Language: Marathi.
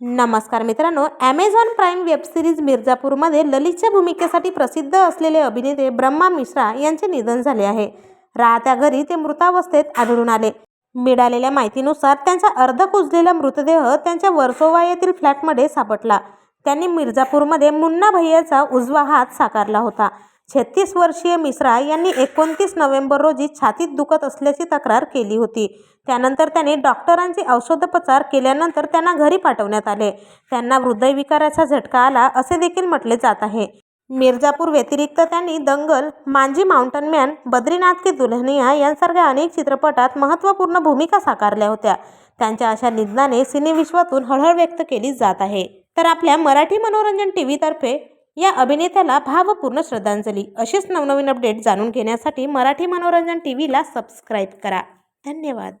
नमस्कार मित्रांनो ॲमेझॉन प्राईम वेब सिरीज मिर्झापूरमध्ये ललितच्या भूमिकेसाठी प्रसिद्ध असलेले अभिनेते ब्रह्मा मिश्रा यांचे निधन झाले आहे. राहत्या घरी ते मृतावस्थेत आढळून आले. मिळालेल्या माहितीनुसार त्यांचा अर्ध कुजलेला मृतदेह त्यांच्या वर्सोवा येथील फ्लॅटमध्ये सापडला. त्यांनी मिर्झापूरमध्ये मुन्ना भैयाचा उजवा हात साकारला होता. छत्तीस वर्षीय मिश्रा यांनी एकोणतीस नोव्हेंबर रोजी छातीत दुखत असल्याची तक्रार केली होती. त्यानंतर त्यांनी डॉक्टरांचे औषधोपचार केल्यानंतर त्यांना घरी पाठवण्यात आले. त्यांना हृदयविकाराचा झटका आला असे देखील म्हटले जात आहे. मिर्जापूर व्यतिरिक्त त्यांनी दंगल मांजी माउंटन मॅन बद्रीनाथ की दुल्हनिया यांसारख्या अनेक चित्रपटात महत्त्वपूर्ण भूमिका साकारल्या होत्या. त्यांच्या अशा निधनाने सिनेविश्वातून हळहळ व्यक्त केली जात आहे. तर आपल्या मराठी मनोरंजन टी व्हीतर्फे या अभिनेत्याला भावपूर्ण श्रद्धांजली. अशीच नवनवीन अपडेट जाणून घेण्यासाठी मराठी मनोरंजन टी व्हीला सबस्क्राईब करा. धन्यवाद.